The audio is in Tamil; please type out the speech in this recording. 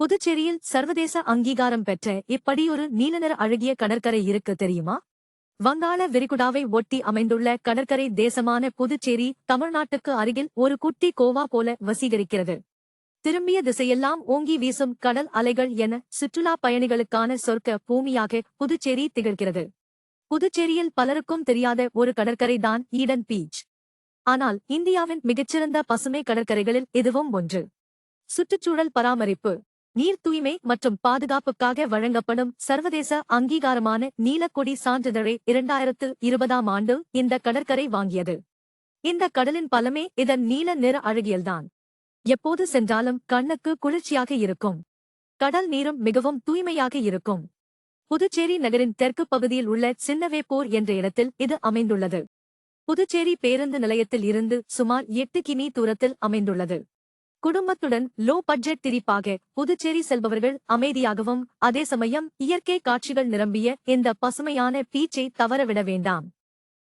புதுச்சேரியில் சர்வதேச அங்கீகாரம் பெற்ற இப்படியொரு நீலநிற அழகிய கடற்கரை இருக்கு தெரியுமா? வங்காள விரிகுடாவை ஒட்டி அமைந்துள்ள கடற்கரை தேசமான புதுச்சேரி தமிழ்நாட்டுக்கு அருகில் ஒரு குட்டி கோவா போல வசீகரிக்கிறது. திரும்பிய திசையெல்லாம் ஓங்கி வீசும் கடல் அலைகள் என சுற்றுலா பயணிகளுக்கான சொர்க்க பூமியாக புதுச்சேரி திகழ்கிறது. புதுச்சேரியில் பலருக்கும் தெரியாத ஒரு கடற்கரை தான் ஈடன் பீச். ஆனால் இந்தியாவின் மிகச்சிறந்த பசுமை கடற்கரைகளில் இதுவும் ஒன்று. சுற்றுச்சூழல் பராமரிப்பு. நீர் தூய்மை மற்றும் பாதுகாப்புக்காக வழங்கப்படும் சர்வதேச அங்கீகாரமான நீலக்கொடி சான்றிதழை இரண்டாயிரத்து இருபதாம் ஆண்டு இந்த கடற்கரை வாங்கியது. இந்த கடலின் பலமே இதன் நீல நிற அழகியல்தான். எப்போது சென்றாலும் கண்ணுக்கு குளிர்ச்சியாக இருக்கும். கடல் நீரும் மிகவும் தூய்மையாக இருக்கும். புதுச்சேரி நகரின் தெற்கு பகுதியில் உள்ள சின்னவேப்பூர் என்ற இடத்தில் இது அமைந்துள்ளது. புதுச்சேரி பேருந்து நிலையத்தில் இருந்து சுமார் எட்டு கிமீ தூரத்தில் அமைந்துள்ளது. குடும்பத்துடன் லோ பட்ஜெட் திரிப்பாக புதுச்சேரி செல்பவர்கள் அமைதியாகவும் அதே சமயம் இயற்கை காட்சிகள் நிரம்பிய இந்த பசுமையான பீச்சை தவறவிட வேண்டாம்.